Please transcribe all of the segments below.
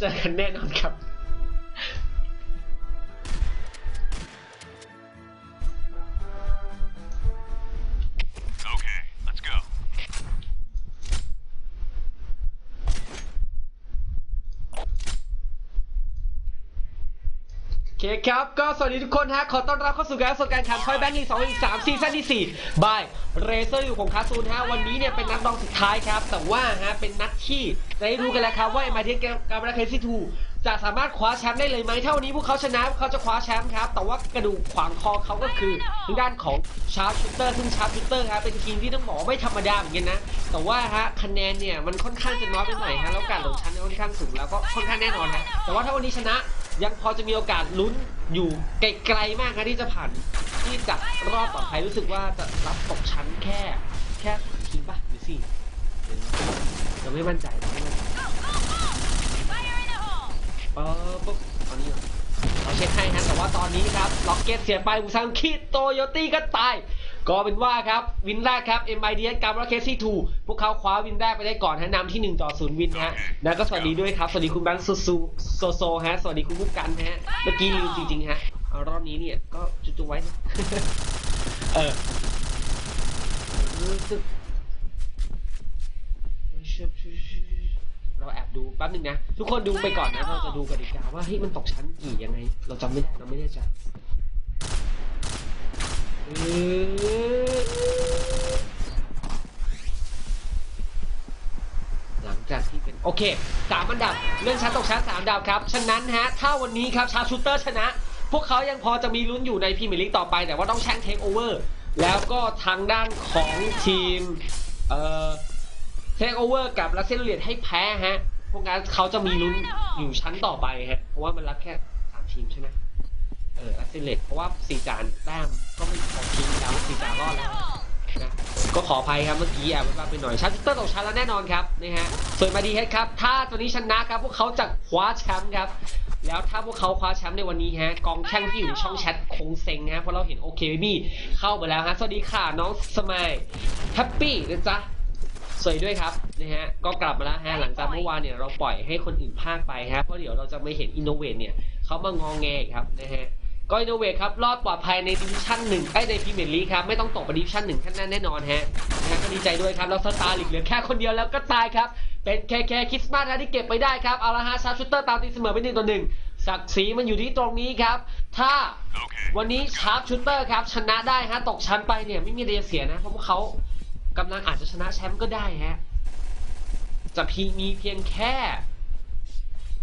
เจอกันแน่นอนครับ เคครับ ก็สวัสดีทุกคนฮะ ขอต้อนรับเข้าสู่การสดการแข่งขันทอยแบงค์ลีก2023ซีซั่นที่4บายเรเซอร์อยู่ของคาซูนฮะ วันนี้เนี่ยเป็นนัดรองสุดท้ายครับ แต่ว่าฮะ เป็นนัดที่จะได้รู้กันแล้วครับว่ามาเทียการบราเคซี่ทู จะสามารถคว้าแชมป์ได้เลยไหมถ้าวันนี้พวกเขาชนะพวกเขาจะคว้าแชมป์ครับ แต่ว่ากระดูกขวางคอเขาก็คือทางด้านของชาร์ปชูเตอร์ซึ่งชาร์ปชูเตอร์ครับเป็นทีมที่ต้องบอกว่าไม่ธรรมดาเหมือนกันนะ แต่ว่าฮะคะแนนเนี่ยมันค่อนข้างจะน้อยไปหน่อยฮะแล้วการลงชั้นเนี่ยค่อนข้างสูงแล้วก็ค่อนข้างแน่นอนฮะแต่ว่าถ้าวันนี้ชนะยังพอจะมีโอกาสลุ้นอยู่ไกลๆมากครับที่จะผ่านที่จะรอบต่อไปรู้สึกว่าจะรับตกชั้นแค่ แค่สามทีมป่ะหรือสี่ยังไม่มั่นใจยังไม่มั่นใจ เออปุ๊บตอนนี้เราเช็คให้ฮะแต่ว่าตอนนี้ครับล็อกเก็ตเสียไปอุซังคิโตโยตี้ก็ตาย ก็เป็นว่าครับ วินแรกครับ MIDS กับราเคซี่2พวกเขาคว้าวินแรกไปได้ก่อนฮะนำที่ 1 ต่อ 0 วินฮะแล้วก็สวัสดีด้วยครับ สวัสดีคุณแบงค์ซูซูโซโซฮะสวัสดีคุณผู้กันฮะเมื่อกี้ลืมจริงๆฮะรอบนี้เนี่ยก็จุดๆไว้เออ ดูแป๊บนึงนะ ทุกคนดูไปก่อนนะ เราจะดูกติกาว่าเฮ้ยมันตกชั้นกี่ยังไง เราจำไม่ได้เราไม่แน่ใจเออหลังจากที่เป็นโอเคสามอันดับเลื่อนชั้นตกชั้นสามดับครับ ฉะนั้นฮะ ถ้าวันนี้ครับชาชูเตอร์ชนะ พวกเขายังพอจะมีลุ้นอยู่ในพรีเมียร์ลีกต่อไป แต่ว่าต้องแช่งเทคโอเวอร์แล้วก็ทางด้านของทีม เอ่อเทคโอเวอร์กับลัสเซนเลียดให้แพ้ฮะ พวกนั้นเขาจะมีลุ้นอยู่ชั้นต่อไปฮะเพราะว่ามันรับแค่สามทีมใช่ไหมเออลัสเซเลตเพราะว่าสี่จานแต้มก็ไม่พอทีมแล้วสี่จานรอดแล้วนะก็ขออภัยครับเมื่อกี้แอบว่าไปหน่อยชัตเตอร์ตกชั้นแล้วแน่นอนครับนะฮะส่วนมาดีเฮดครับถ้าตัวนี้ชนะครับพวกเขาจะคว้าแชมป์ครับแล้วถ้าพวกเขาคว้าแชมป์ในวันนี้ฮะกองแช่งที่อยู่ในช่องแชทคงเซ็งฮะเพราะเราเห็นโอเคบี้เข้าไปแล้วฮะสวัสดีค่ะน้องสมัยแฮปปี้นะจ๊ะสวยด้วยครับ นะฮะก็กลับมาแล้วฮะหลังจากเมื่อวานเนี่ยเราปล่อยให้คนอื่นพากไปฮะเพราะเดี๋ยวเราจะไม่เห็นอินโนเวทเนี่ยเขามางองแงอีกครับนะฮะก็อินโนเวทครับรอดปลอดภัยในดิวิชั่นหนึ่งไอ้ยในพรีเมียร์ลีกครับไม่ต้องตกไปดิวิชั่นหนึ่งขั้นแน่นอนฮะนะฮะก็ดีใจด้วยครับแล้วสตาร์ลิกเหลือแค่คนเดียวแล้วก็ตายครับเป็นแคแคคริสต์มาสนะที่เก็บไปได้ครับเอาละฮะชาร์ปชูเตอร์ตามตีเสมอเป็นหนึ่งต่อหนึ่งศักดิ์ศรีมันอยู่ที่ตรงนี้ครับ ถ้า Okay. วันนี้ชาร์ปชูเตอร์ครับ ชนะได้ฮะ ตกชั้นไปเนี่ย ไม่มีอะไรจะเสียนะ เพราะพวกเขากำลังอาจจะชนะแชมป์ก็ได้ฮะ จะพีมีเพียงแค่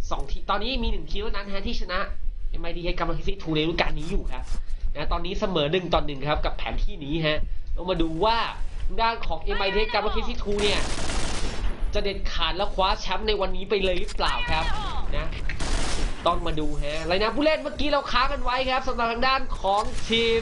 สองทีตอนนี้มีหนึ่งทีเท่านั้นฮะที่ชนะ MID ให้กำลังซิทูในฤดูกาลนี้อยู่ครับนะตอนนี้เสมอหนึ่งต่อหนึ่งครับกับแผนที่นี้ฮะเรามาดูว่าด้านของ MID กำลังซิทูเนี่ย จะเด็ดขาดและคว้าแชมป์ในวันนี้ไปเลยหรือเปล่าครับนะต้องมาดูฮะอะไรนะผู้เล่นเมื่อกี้เราค้างกันไว้ครับสำหรับทางด้านของทีม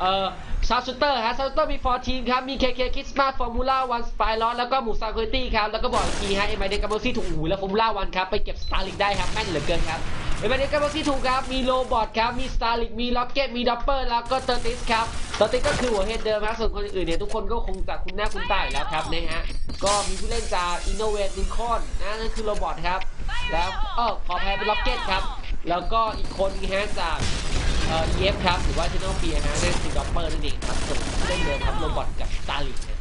เอ่อ ชาร์ชูเตอร์ฮะชาร์ชูเตอร์มี4ทีมครับ มี KK คิสมาฟอร์มูล่าวันสปายลอแล้วก็หมูซาโคตี้ครับ แล้วก็บอกอีกทีฮะเอ็มไอเดกัมเบลซี่ถูกหูแล้วฟอร์มูล่าวันครับ ไปเก็บสตาร์ลิกได้ครับ แม่นเหลือเกินครับเอ็มไอเดกัมเบลซี่ถูกครับ มีโรบอทครับ มีสตาร์ลิกมีล็อกเก็ตมีดับเบิลแล้วก็เตอร์ติสครับเตอร์ติสก็คือหัวเฮดเดิมนะส่วนคนอื่นเนี่ยทุกคนก็คงจะคุ้นหน้าคุ้นตาอยู่แล้วครับนะฮะก็มีผู้เล่นจากอินโนเวทลินคอนนะนั่นคือโรบอทครับแล้วเออขอแพ้เป็นล็อกเก็ตครับแล้วก็อีกคนฮะจาก เอ่อเยฟครับหรือว่าเจนอลเปียนะเล่นซิงคโปอร์นั่นเองครับส่วนผู้เล่นเดิมครับโรบอทกับสตาร์ลิกนะ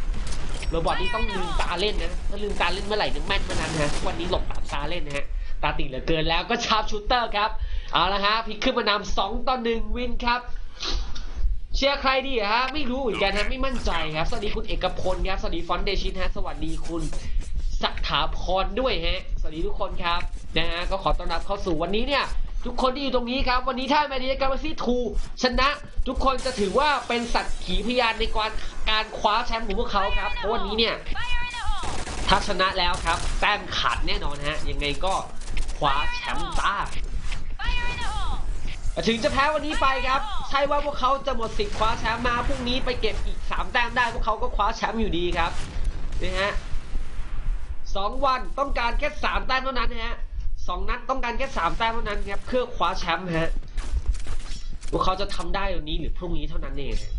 โรบอทนี่ต้องลืมตาเล่นนะถ้าลืมตาเล่นเมื่อไหร่นึกแม่นเมื่อนั้นนะวันนี้หลบตาตาเล่นนะฮะตาติเหลือเกินแล้วก็ชาร์ปชูเตอร์ครับเอาละฮะพลิกขึ้นมานำสองต่อหนึ่งวินครับเชียร์ใครดีฮะไม่รู้เหมือนกันฮะไม่มั่นใจครับสวัสดีคุณเอกพลครับสวัสดีฟอนเดชินฮะสวัสดีคุณสักถาพรด้วยฮะสวัสดีทุกคนครับนะฮะก็ขอต้อนรับเข้าสู่วันนี้เนี่ย ทุกคนที่อยู่ตรงนี้ครับ วันนี้ถ้าแมนยูกาบาซี่ทูชนะ ทุกคนจะถือว่าเป็นสักขีพยานในการการคว้าแชมป์ของพวกเขาครับเพราะวันนี้เนี่ยถ้าชนะแล้วครับ แต้มขาดแน่นอนฮะ ยังไงก็คว้าแชมป์จ้าถึงจะแพ้วันนี้ไปครับ ใช่ว่าพวกเขาจะหมดสิทธิ์คว้าแชมป์มาพรุ่งนี้ไปเก็บอีก 3 แต้มได้พวกเขาก็คว้าแชมป์อยู่ดีครับนะฮะสองวันต้องการแค่สามแต้มเท่านั้นนะฮะ สองนัดต้องการแค่สามแต้มเท่านั้นครับเพื่อคว้าแชมป์ฮะพวกเขาจะทำได้วันนี้หรือพรุ่งนี้เท่านั้นเองฮะ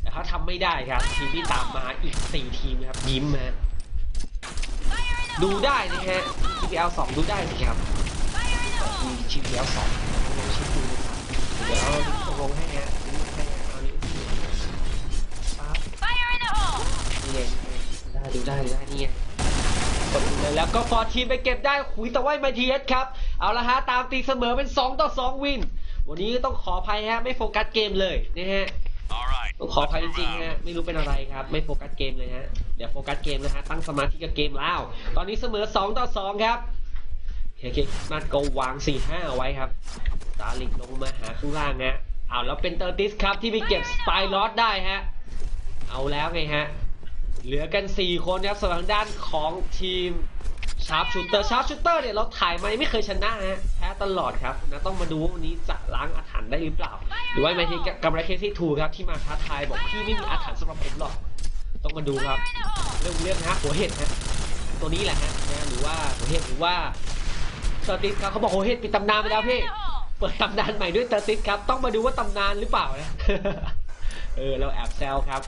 แต่ถ้าทำไม่ได้ครับ ทีมที่ตามมาอีกสี่ทีมครับยิ้มฮะดูได้นะฮะ GPL 2ดูได้สิครับมีชิปแล้วสองลองชิปดูนะครับเดี๋ยวเอาลิงก์ตกลงให้ฮะลิงก์ให้ฮะเอาลิงก์ปั๊บ Fire in the hole! นี่ไงได้ดูได้ดูได้นี่ไง กดดูเลยแล้วก็ฟอร์ทีมไปเก็บได้หุยแต่ว่ามาทีเอสครับ เอาละฮะตามตีเสมอเป็น 2 ต่อ 2 วิน วันนี้ต้องขออภัยฮะไม่โฟกัสเกมเลยนะฮะ All right. ต้องขออภัยจริงๆฮะไม่รู้เป็นอะไรครับ ไม่โฟกัสเกมเลยฮะเดี๋ยวโฟกัสเกมนะฮะตั้งสมาธิกับเกมแล้ว ตอนนี้เสมอ 2 ต่อ 2 ครับเคเคมาดก็วาง 4-5 เอาไว้ครับตาลิกลงมาหาข้างล่างฮะเอาแล้วเป็นเตอร์ติสครับที่ไปเก็บสไตล์ลอสได้ฮะเอาแล้วไงฮะ เหลือกัน 4 คนครับสำหรับทางด้านของทีมชาร์ปชูเตอร์ชาร์ปชูเตอร์เนี่ยเราถ่ายมาไม่เคยชนะฮะแพ้ตลอดครับนะต้องมาดูว่าวันนี้จะล้างอาถรรพ์ได้หรือเปล่า หรือว่าไมที่กำไรเคซี่ทูครับที่มาท้าทายบอกพี่ไม่มีอาถรรพ์สำหรับผมหรอกต้องมาดูครับ เรื่องเรื่องนะฮะหัวเห็ดฮะตัวนี้แหละฮะนะหรือว่าหัวเห็ดหรือว่าเตอร์ติสครับเขาบอกหัวเห็ดปิดตำนานไปแล้วพี่เปิดตำนานใหม่ด้วยเตอร์ติสครับต้องมาดูว่าตำนานหรือเปล่านะเออเราแอบแซวครับ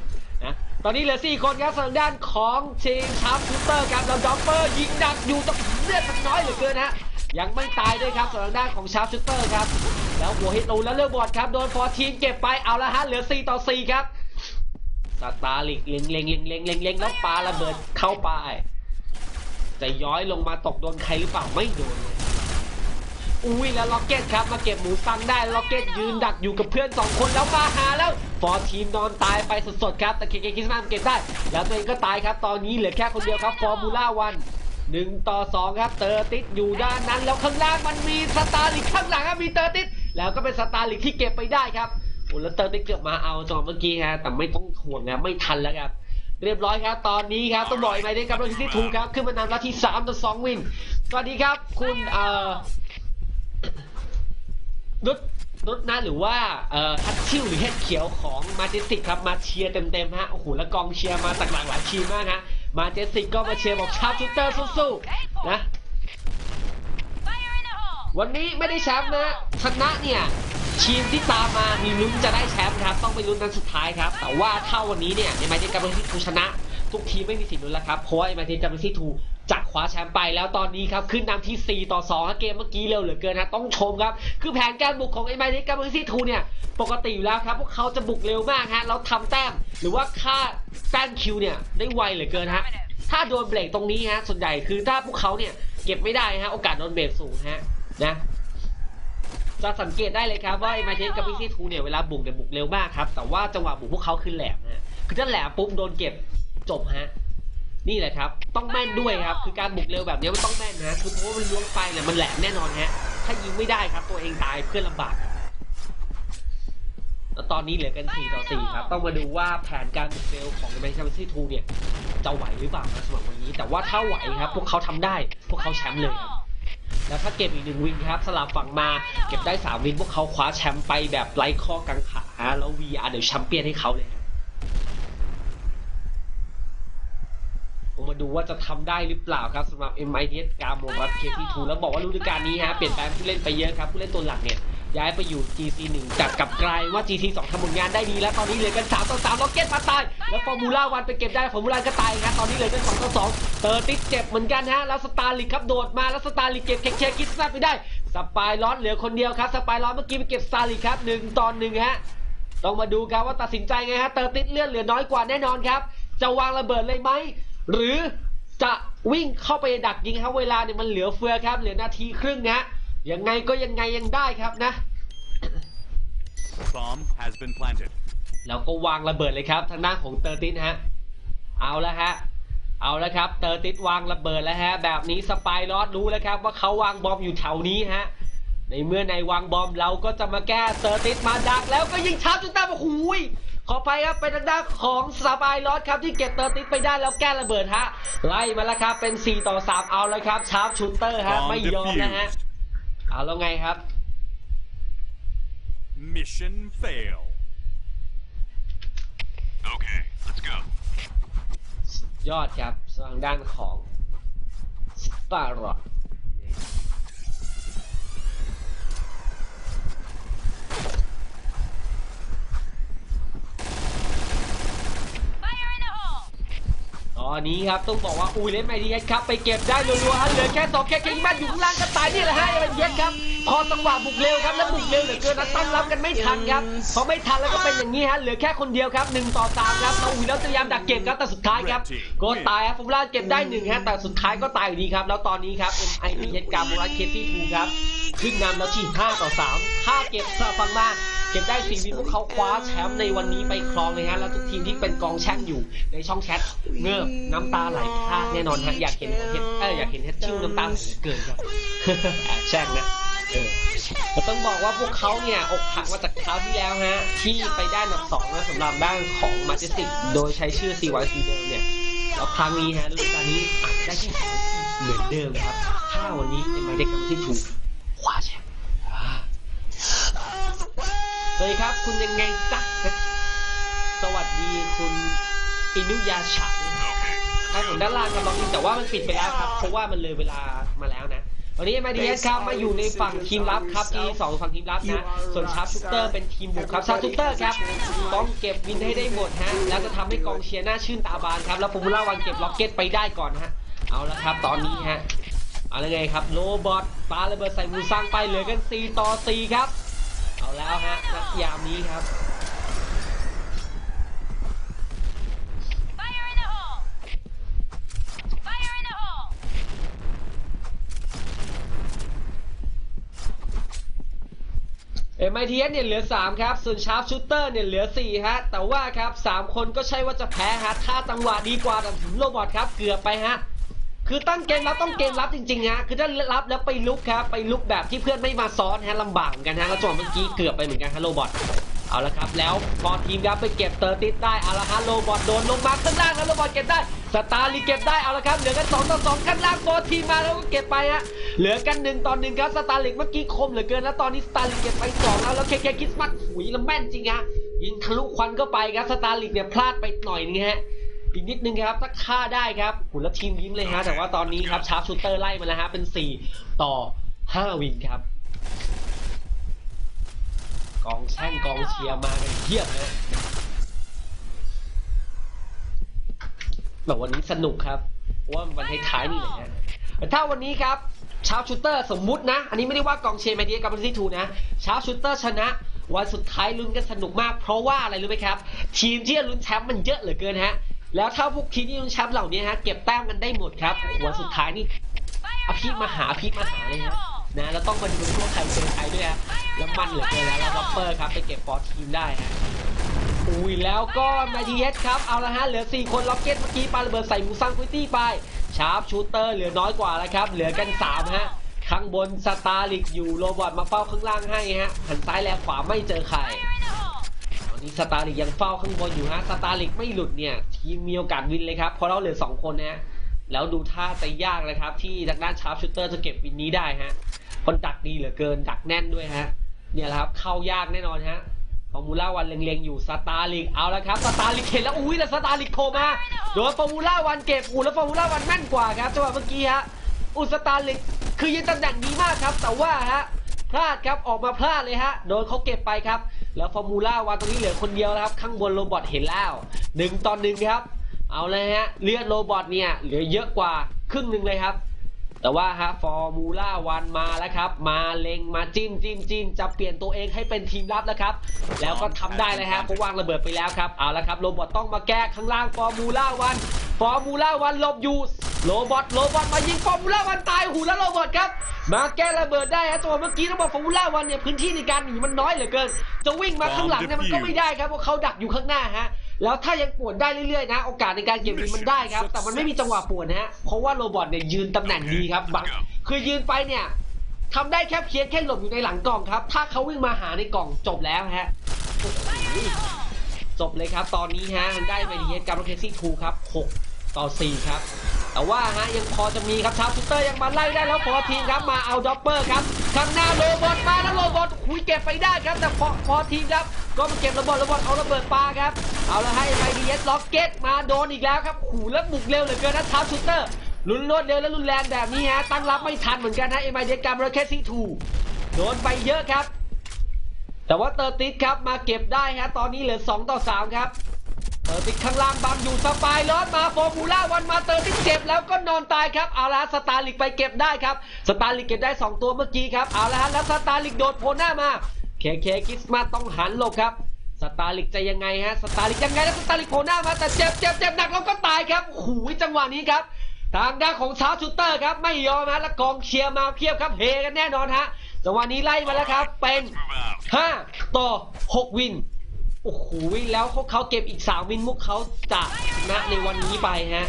ตอนนี้เหลือ4คนครับทางด้านของทีมชาร์ปชูเตอร์ครับแล้วด็อปเปอร์ยิงดักอยู่ต้องเลือดมันน้อยเหลือเกินฮะยังไม่ตายด้วยครับสำหรับทางด้านของชาร์ปชูเตอร์ครับ แล้วหัวเฮดโลแล้วเลือกบอดครับโดนฟอร์ทีนเก็บไปเอาละฮะเหลือ 4 ต่อ 4 ครับสตาร์ลิกเล็งเล็งเล็งเล็งเล็งเล็งแล้วปาระเบิดเข้าไปจะย้อยลงมาตกโดนใครหรือเปล่าไม่โดนเลย อุ้ยแล้วล็อกเก็ตครับมาเก็บหมูตังได้ล็อกเก็ตยืนดักอยู่กับเพื่อนสองคนแล้วมาหาแล้วฟอร์ทีมนอนตายไปสดๆครับแต่เคเคคิสมาเก็บได้ แล้วตัวเองก็ตายครับตอนนี้เหลือแค่คนเดียวครับฟอร์มูล่าวันหนึ่งต่อสองครับเตอร์ติสอยู่ด้านนั้น แล้วข้างล่างมันมีสตาร์ลิกข้างหลังครับมีเตอร์ติสแล้วก็เป็นสตาร์ลิกที่เก็บไปได้ครับโอ้แล้วเตอร์ติสเกือบมาเอาจอเมื่อกี้ฮะแต่ไม่ต้องห่วงนะไม่ทันแล้วครับเรียบร้อยครับตอนนี้ครับต้องบอกอีกไหมด้วยครับรถที่ถูกครับขึ้นมานำแล้วที่3ต่อ2วินสวัสดีครับคุณเอ่อ นุชนุชนะหรือว่าเอ่อทัชชิวหรือเฮ็ดเขียวของมาเจสิกครับมาเชียร์เต็มๆฮะโอ้โหแล้วกองเชียร์มาจากหลากหลายทีมมากฮะมาเจสิกก็มาเชียร์บอกชาวทูเตอร์สู้ๆนะวันนี้ไม่ได้แชมป์นะชนะเนี่ยทีมที่ตามมามีลุ้นจะได้แชมป์ครับ ต้องไปลุ้นนัดสุดท้ายครับ แต่ว่าถ้าวันนี้เนี่ยในไมเทนกัมเบอร์ที่ทูชนะ ทุกทีมไม่มีสิทธิ์ลุ้นแล้วครับเพราะว่าไมเทนกัมเบอร์ที่ทู จะคว้าแชมป์ไปแล้วตอนนี้ครับ ขึ้นนำที่ 4 ต่อ2ครับเกมเมื่อกี้เร็วเหลือเกินฮะต้องชมครับ คือแผนการบุกของไอ้ไมเทนกัมเบอร์ที่ทูเนี่ย ปกติอยู่แล้วครับ พวกเขาจะบุกเร็วมากฮะแล้วทำแต้ม หรือว่าค่าแต้มคิวเนี่ย ได้ไวเหลือเกินฮะถ้าโดนเบรกตรงนี้ฮะส่วนใหญ่คือถ้าพวกเขาเนี่ยเก็บไม่ได้ฮะโอกาสโดนเบรกสูงฮะนะจะสังเกตได้เลยครับว่าไอ้มาเทสกับพิซี่ทูเนี่ยเวลาบุกเนี่ยบุกเร็วมากครับแต่ว่าจังหวะบุกพวกเขาคือแหลมฮะคือถ้าแหลมปุ๊บโดนเก็บจบฮะ นี่แหละครับ ต้องแม่นด้วยครับ คือการบุกเร็วแบบนี้มันต้องแม่นนะ คือเพราะว่ามันล้วงไปเนี่ยมันแหลมแน่นอนฮะ ถ้ายิงไม่ได้ครับ ตัวเองตายเพื่อนลำบากแล้วตอนนี้เหลือกัน 4 ต่อ 4 ครับ ต้องมาดูว่าแผนการบุกเร็วของแมนเชสเตอร์ซิตี้เนี่ยจะไหวหรือเปล่านะสำหรับวันนี้ แต่ว่าถ้าไหวครับ พวกเขาทำได้ พวกเขาแชมป์เลยครับ แล้วถ้าเก็บอีกหนึ่งวินครับ สลับฝั่งมาเก็บได้ 3 วิน พวกเขาคว้าแชมป์ไปแบบไร้ข้อกังขาฮะแล้ว VR เดี๋ยวแชมเปี้ยนให้เขาเลยฮะผมมาดู ว่าจะทำได้หรือเปล่าครับสำหรับ MITS กาโมรัสเคที่ทูแล้วบอกว่าฤดูกาลนี้ฮะเปลี่ยนแปลงผู้เล่นไปเยอะครับ ผู้เล่นตัวหลักเนี่ยย้ายไปอยู่ GC 1จากกับกลายว่า GC 2ทำผลงานได้ดีแล้วตอนนี้เหลือกัน3ต่อ3ล็อกเก็ตมาตาย แล้วฟอร์มูล่าวันไปเก็บได้ฟอร์มูล่าก็ตายครับตอนนี้เหลือกัน2ต่อ2เตอร์ติดเจ็บเหมือนกันฮะแล้วสตาร์ลิกครับโดดมาแล้วสตาร์ลิกเก็บเคเคคิดซัดไปได้สปายลอสเหลือคนเดียวครับสปายลอสเมื่อกี้ไปเก็บสตาร์ลิกครับหนึ่งต่อหนึ่งฮะต้องมาดูครับว่าตัดสินใจไงฮะเตอร์ติดเลือดเหลือน้อยกว่าแน่นอนครับจะวางระเบิดเลยไหมหรือ จะวิ่งเข้าไปดักยิงครับเวลาเนี่ยมันเหลือเฟือครับ เหลือนาทีครึ่งฮะยังไงก็ยังไงยังได้ครับนะ Bomb has been planted. แล้วก็วางระเบิดเลยครับ ทางด้านของเตอร์ติสฮะ เอาแล้วฮะ เอาแล้วครับ เตอร์ติสวางระเบิดแล้วฮะ แบบนี้สปายลอสรู้แล้วครับ ว่าเขาวางบอมอยู่แถวนี้ฮะ ในเมื่อในวางบอมเราก็จะมาแก้เตอร์ติสมาดักแล้วก็ยิงชาร์ปจนตามโอ้โหย ขอไปครับเป็นทางด้านของสปายลอสครับที่เก็บเตอร์ติสไปได้แล้วแก้ระเบิดฮะไล่มาแล้วครับเป็น 4 ต่อ 3 เอาแล้วครับชาร์ปชูเตอร์ฮะไม่ยอมนะฮะเอาแล้วไงครับ Mission fail. Okay, let's go. ยอดครับทางด้านของสปารอ Fire in the hole! ต อนนี้ครับต้องบอกว่าอุ้ยเล่นไมดีเอสครับไปเก็บได้รัวๆฮะเหลือแค่สองแค่แค่ยิงบ้านอยู่ข้างล่างก็ตายนี่แหละฮะเอ็นเยสครับครับพอจังหวะบุกเร็วครับแล้วบุกเร็วเหลือเกินนะตั้งรับกันไม่ทันครับพอไม่ทันแล้วก็เป็นอย่างนี้ฮะเหลือแค่คนเดียวครับหนึ่งต่อสามครับเอาอุ้ยแล้วพยายามดักเก็บครับแต่สุดท้ายครับก็ตายครับฟอร์มูล่าเก็บได้หนึ่งฮะแต่สุดท้ายก็ตายอยู่ดีครับแล้วตอนนี้ครับ MI มีเหตุการณ์มูราเคซี่ทูครับขึ้นนำแล้วที่5ต่อ3ถ้าเก็บสฟังมา เก็บได้สี่วินพวกเขาคว้าแชมป์ในวันนี้ไปครองเลยฮะแล้วทุกทีมที่เป็นกองแช่งอยู่ในช่องแชทเงือบน้ำตาไหลพรากแน่นอนฮะอยากเห็นเห็นเอออยากเห็นเฮดชิ่วน้ำตาเกินครับแอบแช่งนะเออต้องบอกว่าพวกเขาเนี่ยอกหักมาจากคราวที่แล้วฮะที่ไปได้อันดับสองนะสำหรับด้านของมาจิสติกโดยใช้ชื่อ CYC เดิมเนี่ยแล้วครั้งนี้ฮะฤดูกาลนี้อาจจะได้ที่สองเหมือนเดิมครับ ถ้าวันนี้เอ็มไอเด็กกับที่ถูกคว้าแชมป์ วัสดีครับ คุณยังไงจ๊ะสวัสดีคุณอินุยาฉะครับผมด้านล่างครับบางทีแต่ว่ามันปิดไปแล้วครับ เพราะว่ามันเลยเวลามาแล้วนะ วันนี้มาดีเอสครับ มาอยู่ในฝั่งทีมรับครับทีสองฝั่งทีมรับนะ ส่วนชาร์ปชูเตอร์เป็นทีมบุกครับชาร์ปชูเตอร์ครับ ต้องเก็บวินให้ได้หมดฮะ แล้วจะทำให้กองเชียร์หน้าชื่นตาบานครับ แล้วฟอร์มูล่าวันเก็บล็อกเก็ตไปได้ก่อนฮะ เอาละครับ ตอนนี้ฮะ เอาละไงครับ โรบอทปาระเบิดใส่มูซังไปเหลือกัน4ต่อ4ครับเอา แล้วฮะนักยามนี้ครับ Fire in the hole! Fire in the hole! เอ็มไอทีเอสเนี่ยเหลือ 3 ครับ ส่วนชาร์ปชูเตอร์เนี่ยเหลือ 4 ฮะ แต่ว่าครับ 3 คนก็ใช่ว่าจะแพ้ฮะ ถ้าจังหวะดีกว่าแต่โรบอทครับ เกือบไปฮะ คือตั้งเกมรับต้องเกมรับจริงๆฮะคือถ้ารับแล้วไปลุกครับไปลุกแบบที่เพื่อนไม่มาซ้อนฮะลำบากเหมือนกันฮะแล้วจังหวะเมื่อกี้เกือบไปเหมือนกันฮะโรบอทเอาละครับแล้วพอทีมครับไปเก็บเตอร์ติสได้เอาละฮะโรบอทโดนลงมาข้างล่างครับโรบอทเก็บได้สตาร์ลีเก็บได้เอาละครับเหลือกัน2ต่อ2ข้างล่างโฟทีมมาแล้วก็เก็บไปฮะเหลือกัน1ต่อ1ครับสตาร์ลิกเมื่อกี้คมเหลือเกินแล้วตอนนี้สตาร์ลิกเก็บไป2แล้วแล้วเคเคคิสมัสหุยแล้วแม่นจริงฮะยิงทะลุควันเข้าไปครับสตาร์ลิกเนี่ยพลาดไปหน่อยนึงฮะ อีกนิดนึงครับถ้าฆ่าได้ครับหุ่นแล้วทีมยิ้มเลยฮะแต่ว่าตอนนี้ครับชาร์ปชูเตอร์ไล่มาแล้วฮะเป็น 4 ต่อ 5 วินครับ กองแช่งกองเชียร์มากันเทียบเลยแบบวันนี้สนุกครับเพราะว่าวันท้ายๆนี่แหละฮะแต่ถ้าวันนี้ครับชาร์ปชูเตอร์สมมุตินะ อันนี้ไม่ได้ว่ากองเชียร์แมนเดียกับมันที่ทูนะชาร์ปชูเตอร์ชนะวันสุดท้ายลุ้นกันสนุกมาก เพราะว่าอะไรรู้ไหมครับ ทีมที่จะลุ้นแชมป์มันเยอะเหลือเกินฮะ แล้วถ้าพวกทีมที่ลุ้นแชมป์เหล่านี้ฮะเก็บแต้มกันได้หมดครับวันสุดท้ายนี่อภิมหาอภิมหาเลยฮะนะแล้วต้องมาดูพว่าใครเจอใครด้วยฮะแล้วมันเหลือเกินแล้วแล้วล็อปเปอร์ครับไปเก็บฟอร์ทีมได้ฮะอุ้ยแล้วก็มาทีเอสครับเอาละฮะเหลือ 4 คนล็อกเก็ตเมื่อกี้ปาระเบิดใส่มูซังคุยตี้ไปชาร์ปชูเตอร์เหลือน้อยกว่าแล้วครับเหลือกัน3ฮะข้างบนสตาร์ลิกอยู่โรบอทมาเฝ้าข้างล่างให้ฮะหันซ้ายแลขวาไม่เจอใคร Fire in the hole! ตอ นี้สตาร์ลิกยังเฝ้าข้างบนอยู่ฮะสตาร์ลิกไม่หลุดเนี่ยทีมมีโอกาสวินเลยครับเพราะเราเหลือ 2 คนนะฮะแล้วดูท่าจะยากเลยครับ ที่ทางด้านชาร์ปชูเตอร์จะเก็บวินนี้ได้ฮะคนดักดีเหลือเกินดักแน่นด้วยฮะเนี่ยแหละครับเข้ายากแน่นอนฮะฟอร์มูล่าวันเล็งๆอยู่สตาร์ลิกเอาละครับสตาร์ลิกเห็นแล้วอุ้ยแล้วสตาร์ลิกโผล่มาโดนฟอร์มูล่าวันเก็บอูแล้วฟอร์มูล่าวันแม่นกว่าครับจังหวะเมื่อกี้ฮะอุสตาร์ลิกคือยืนตำแหน่งดีมากครับ แต่ว่าฮะ พลาดครับออกมาพลาดเลยฮะโดนเขาเก็บไปครับ แล้วฟอร์มูล่าวันตรงนี้เหลือคนเดียวแล้วครับ ข้างบนโรบอทเห็นแล้วหนึ่งต่อหนึ่งครับ เอาเลยฮะเลือดโรบอทเนี่ยเหลือเยอะกว่าครึ่งหนึ่งเลยครับ แต่ว่าฮะฟอร์มูล่าวันมาแล้วครับ มาเล็งมาจิ้มจิ้มจิ้มจะเปลี่ยนตัวเองให้เป็นทีมรับแล้วครับ แล้วก็ทำได้เลยฮะเพราะวางระเบิดไปแล้วครับ เอาละครับโรบอทต้องมาแก้ข้างล่างฟอร์มูล่าวัน ฟอร์มูล่าวันหลบอยู่โรบอทโรบอทมายิงฟอร์มูล่าวันตายหูแล้วโรบอทครับ มาแก้ระเบิดได้ฮะจังหวะเมื่อกี้ต้องบอกฟอร์มูล่าวันเนี่ยพื้นที่ในการหนีมันน้อยเหลือเกิน จะวิ่งมาข้างหลังเนี่ยมันก็ไม่ได้ครับเพราะเขาดักอยู่ข้างหน้าฮะ แล้วถ้ายังป่วนได้เรื่อยๆนะ โอกาสในการเก็บวินมันได้ครับ แต่มันไม่มีจังหวะป่วนนะฮะเพราะว่าโรบอทเนี่ยยืนตำแหน่งดีครับบังคือยืนไปเนี่ยทำได้แค่เพียงแค่หลบอยู่ในหลังกล่องครับ ถ้าเขาวิ่งมาหาในกล่องจบแล้วฮะ Fire in the hole! จบเลยครับ ตอนนี้ฮะได้ไปดีเอสกับโรเคซี่ทูครับ 6 ต่อ 4 ครับ แต่ว่าฮะยังพอจะมีครับชาร์ปชูเตอร์ยังมาไล่ได้แล้วพอทีมครับมาเอาด็อปเปอร์ครับข้างหน้าโรบอทมาแล้วโรบอทคุยเก็บไปได้ครับ แต่พอพอทีมครับก็มาเก็บระเบิดระเบิดเอาระเบิดปลาครับ เอาละให้ไปดีเอสล็อกเก็ตมาโดนอีกแล้วครับขู่แล้วบุกเร็วเหลือเกินนะชาร์ปชูเตอร์รุนรวดเร็วและรุนแรงแบบนี้ฮะตั้งรับไม่ทันเหมือนกันนะเอ็มไอเดียกับโรเคซี่ทูโดนไปเยอะครับ แต่ว่าเตอร์ติสครับมาเก็บได้ฮะตอนนี้เหลือ2ต่อ3ครับ เตอร์ติดข้างล่างบังอยู่สปายลอดมาฟอร์มูล่าวันมาเตอร์ติดเจ็บแล้วก็นอนตายครับเอาละสตาร์ลิกไปเก็บได้ครับสตาร์ลิกเก็บได้ 2 ตัวเมื่อกี้ครับเอาละฮะแล้วสตาร์ลิกโดดโผล่หน้ามาเคเคคิสมาต้องหันหลบครับสตาร์ลิกจะยังไงฮะสตาร์ลิกยังไงแล้วสตาร์ลิกโผล่หน้ามาแต่เจ็บเจ็บเจ็บหนักแล้วก็ตายครับโอ้โหจังหวะนี้ครับทางด้านของชาร์ชูเตอร์ครับไม่ยอมนะและกองเชียร์มาเพียบครับเฮกันแน่นอนฮะจังหวะนี้ไล่มาแล้วครับเป็น 5 ต่อ 6 วิน โอ้โหแล้วพวกเขาเก็บอีก 3 วินพวกเขาจะชนะในวันนี้ไปฮะ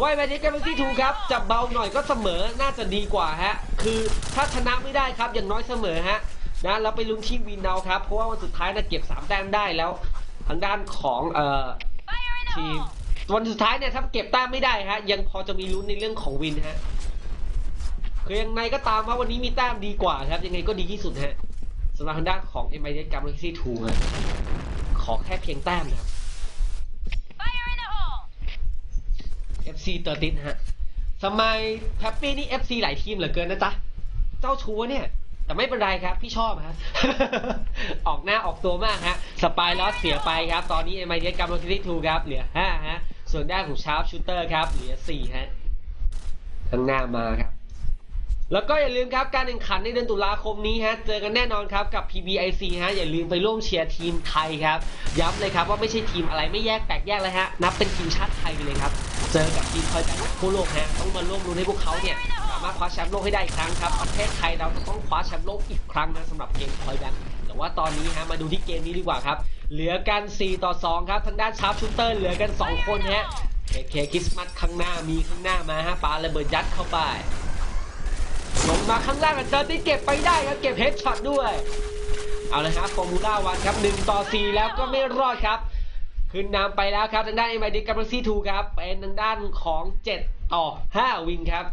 ว่าแมนเชสเตอร์ซีทูครับจะเบาหน่อยก็เสมอน่าจะดีกว่าฮะ คือถ้าชนะไม่ได้ครับอย่างน้อยเสมอฮะนะเราไปลุ้นที่วินเอาครับ เพราะว่าวันสุดท้ายนะเก็บ 3 แต้มได้แล้ว ทางด้านของเอ่อทีมวันสุดท้ายเนี่ยถ้าเก็บแต้มไม่ได้ฮะ ยังพอจะมีลุ้นในเรื่องของวินฮะคือยังไงก็ตามว่าวันนี้มีแต้มดีกว่าครับ ยังไงก็ดีที่สุดฮะ สำหรับทางด้านของ m i s กับ m a x i 2ขอแค่เพียงแต้มนะครับ FC เตอร์ติสฮะสมัยแฮปปี้นี่ FC หลายทีมเหลือเกินนะจ๊ะ เจ้าชู้เนี่ย แต่ไม่เป็นไรครับ พี่ชอบฮะ ออกหน้าออกตัวมากฮะ สปายลอสเสียไปครับ ตอนนี้ m i s กับ m a x i 2ครับ เหลือ 5 ฮะ ส่วนด้านของชาร์ปชูเตอร์ครับ เหลือ 4 ฮะ ข้างหน้ามาครับ แล้วก็อย่าลืมครับการแข่งขันในเดือนตุลาคมนี้ฮะเจอกันแน่นอนครับกับ PBIC ฮะอย่าลืมไปร่วมเชียร์ทีมไทยครับ ย้ำเลยครับว่าไม่ใช่ทีมอะไรไม่แยกแตกแยกเลยฮะนับเป็นทีมชาติไทยไปเลยครับ เจอกับทีมคอยจังทั่วโลกฮะต้องมาร่วมรุ้นให้พวกเขาเนี่ยสามารถคว้าแชมป์โลกให้ได้อีกครั้งครับประเทศไทยเราต้องคว้าแชมป์โลกอีกครั้งนะสำหรับเกมคอยดังแต่ว่าตอนนี้ฮะมาดูที่เกมนี้ดีกว่าครับเหลือกัน 4 ต่อ 2 ครับทางด้านชาร์ปชูเตอร์เหลือกัน 2 คนฮะเคเคคริสต์มาสข้างหน้ามีข้างหน้ามาฮะปาระเบิดยัดเข้าไป มาข้างล่างกันเจอที่เก็บไปได้ครับเก็บเฮดช็อตด้วย เอาเลยครับฟอร์มูล่าวันครับ1ต่อ4แล้วก็ไม่รอดครับ ขึ้นนำไปแล้วครับทางด้านเอ็มไอดีกับซีทูครับเป็นทางด้านของ7ต่อ5วินครับ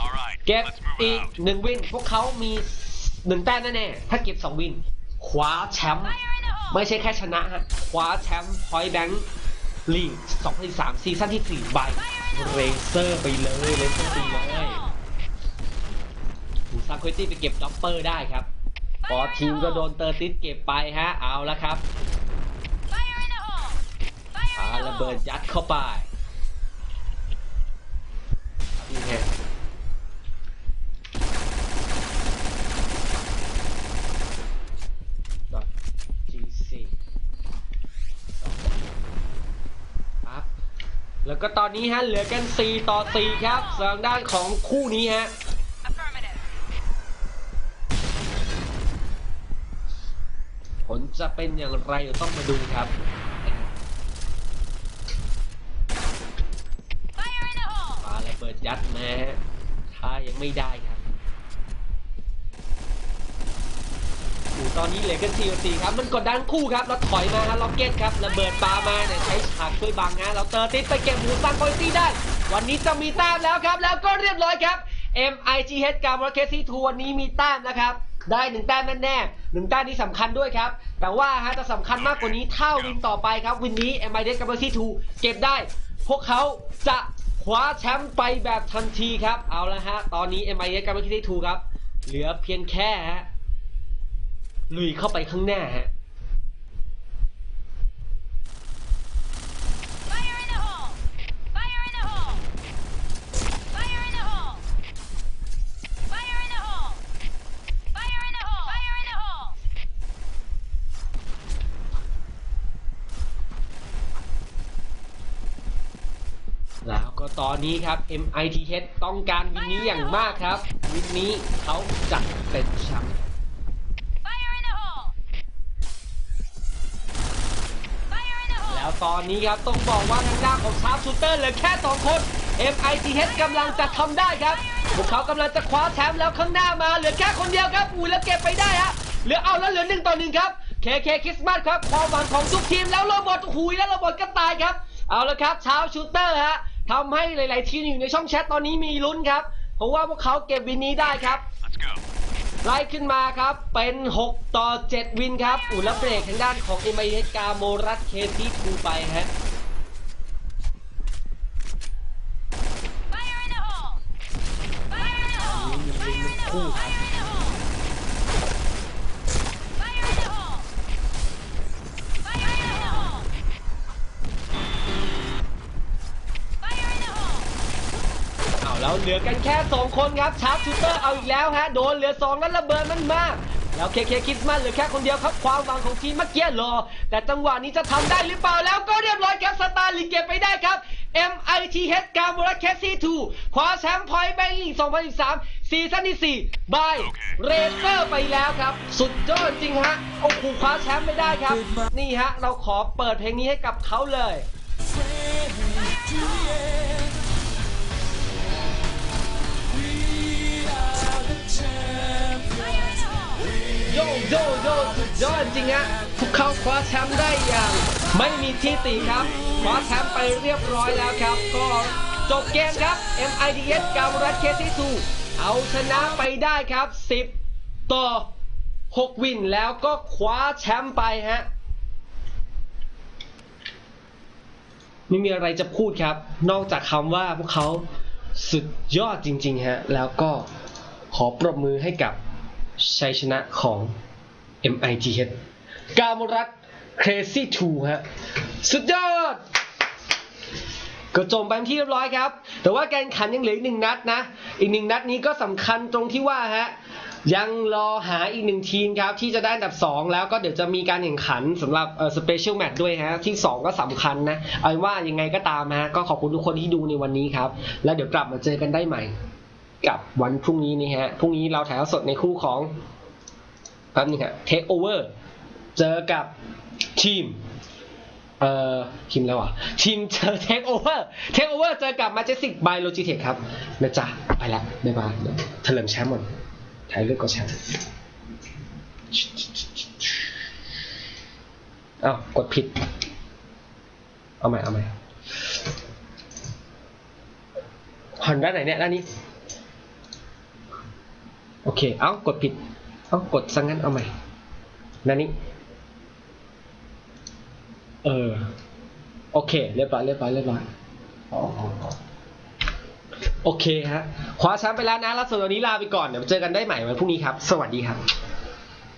All right. เก็บ Let's move อีก out. 1วินพวกเขามี1แต้มแน่ๆถ้าเก็บ2วินคว้าแชมป์ Fire in the hole! ไม่ใช่แค่ชนะฮะคว้าแชมป์พอยต์แบงค์ลีก2003ซีซั่นที่4ใบเรเซอร์ไปเลยเรเซอร์ไปเลย ถูซาโคตี้ไปเก็บด็อปเปอร์ได้ครับพอทีมก็โดนเตอร์ติสเก็บไปฮะ เอาละครับ Fire in the hole! ปาระเบิดยัดเข้าไปนี่ฮะดอทจีซีคแล้วก็ตอนนี้ฮะเหลือกัน 4 ต่อ 4 ครับทางด้านของคู่นี้ฮะ เป็นอย่างไรเดี๋ยวต้องมาดูครับ Fire in the hole! ปาระเบิดยัดนะฮะถ้ายังไม่ได้ครับโอ้ตอนนี้เหลือกัน4ต่อ4ครับ มันกดดันคู่ครับ แล้วถอยมาฮะล็อกเก็ตครับ ระเบิดปามาเนี่ยใช้ฉากช่วยบังฮะเราเตอร์ติดไปเก็บหมูซังโคตี้ได้ วันนี้จะมีแต้มแล้วครับ แล้วก็เรียบร้อยครับ MIGH กับ r o c k e t 2วันนี้มีแต้มนะครับ ได้หนึ่งแต้มแน่ๆหนึ่งแต้มนี้สำคัญด้วยครับ แต่ว่าฮะจะสำคัญมากกว่านี้ถ้าวินต่อไปครับวินนี้เอ็มไอเดสกับอร์ซีทูเก็บได้ พวกเขาจะคว้าแชมป์ไปแบบทันทีครับ เอาละฮะ ตอนนี้เอ็มไอเดสกับอร์ซีทูครับ เหลือเพียงแค่ฮะลุยเข้าไปข้างหน้าฮะ Fire in the hole! Fire in the hole! Fire in the hole! Fire in the hole! Fire in the hole! Fire in the hole! แล้ว ก็ตอนนี้ครับ MITH ต้องการวินนี้อย่างมากครับ วินนี้เขาจะเป็นแชมป์ Fire in the hole! Fire in the แล้ว hole! ตอนนี้ครับต้องบอกว่าทางด้านของชาร์ปชูเตอร์เหลือแค่2คน MITH กำลังจะทำได้ครับพวกเขากำลังจะคว้าแชมป์แล้วข้างหน้ามาเหลือแค่คนเดียวครับอุ้ยแล้วเก็บไปได้ฮะเหลือเอาแล้วเหลือหนึ่งต่อหนึ่งครับ KK คริสต์มาสครับความหวังของทุกทีมแล้วโรบอทหุยแล้วโรบอทก็ตายครับ เอาละครับชาวชูเตอร์ฮะ ทำให้หลาย ๆ ทีมอยู่ในช่องแชทตอนนี้มีลุ้นครับ เพราะว่าพวกเขาเก็บวินนี้ได้ครับ Let's go. ไล่ขึ้นมาครับเป็น 6 ต่อ 7 วินครับ อุยแล้วเบรกทางด้านของเอ็มไอเกาโมรัสเคที่ทูไปฮะ กันแค่สองคนครับชาร์ปชูเตอร์เอาอีกแล้วฮะ โดนเหลือสองแล้วระเบิดมันมาก แล้วเคเคคริสต์มาสเหลือแค่คนเดียวครับ ความหวังของทีมเมื่อกี้รอ แต่จังหวะนี้จะทำได้หรือเปล่าแล้วก็เรียบร้อยครับสตาร์ลิงเก็บไปได้ครับ MITH การบรัสแคสซี่2คว้าแชมป์พอยต์แบงก์ลีก2013 ซีซั่นที่ 4 บายเรเซอร์ไปแล้วครับ สุดยอดจริงฮะ โอ้โหคว้าแชมป์ไม่ได้ครับ นี่ฮะ เราขอเปิดเพลงนี้ให้กับเขาเลย โยโยโยสุดยอดจริงฮะพวกเขาคว้าแชมป์ได้อย่าง ไม่มีที่ติครับคว้าแชมป์ไปเรียบร้อยแล้วครับ ก็จบเกมครับ MIDS กาบรัสเคที่ทูเอาชนะไปได้ครับ 10 ต่อ 6 วินแล้วก็คว้าแชมป์ไปฮะไม่มีอะไรจะพูดครับ นอกจากคำว่าพวกเขาสุดยอดจริง ๆ ฮะ แล้วก็ขอปรบมือให้กับ ชัยชนะของ MITH กามรัต Crazy 2 ฮะ สุดยอด ก็จบไปที่เรียบร้อยครับ แต่ว่าการแข่งขันยังเหลืออีกหนึ่งนัดนะ อีกหนึ่งนัดนี้ก็สำคัญตรงที่ว่าฮะยังรอหาอีกหนึ่งทีมครับ ที่จะได้อันดับ 2 แล้วก็เดี๋ยวจะมีการแข่งขันสำหรับเอ่อสเปเชียลแมตช์ด้วยฮะ ที่ 2 ก็สำคัญนะ เอาว่ายังไงก็ตามฮะ ก็ขอบคุณทุกคนที่ดูในวันนี้ครับ แล้วเดี๋ยวกลับมาเจอกันได้ใหม่ กับวันพรุ่งนี้นี่ฮะ พรุ่งนี้เราถ่ายทอดสดในคู่ของแป๊บนึงฮะเทคโอเวอร์เจอกับทีมเอ่อทีมแล้วอะทีมเจอเทคโอเวอร์เทคโอเวอร์เจอกับมาเจสิกบโลจิเทคครับนะจ๊ะไปละบ๊ายบายเถลิมแชมป์หมดถ่ายเรูปกับแชมป์อ้าวกดผิด เอาใหม่เอาใหม่หันด้านไหนเนี่ยด้านนี้ โอเค เอากดผิด เอากดซะงั้นเอาใหม่นั่นนี้เออ โอเค เรียบร้อย เรียบร้อย เรียบร้อยอ๋ออ๋ออ๋อโอเคฮะคว้าแชมป์ไปแล้วนะ แล้วส่วนวันนี้ลาไปก่อน เดี๋ยวเจอกันได้ใหม่วันพรุ่งนี้ครับ สวัสดีครับ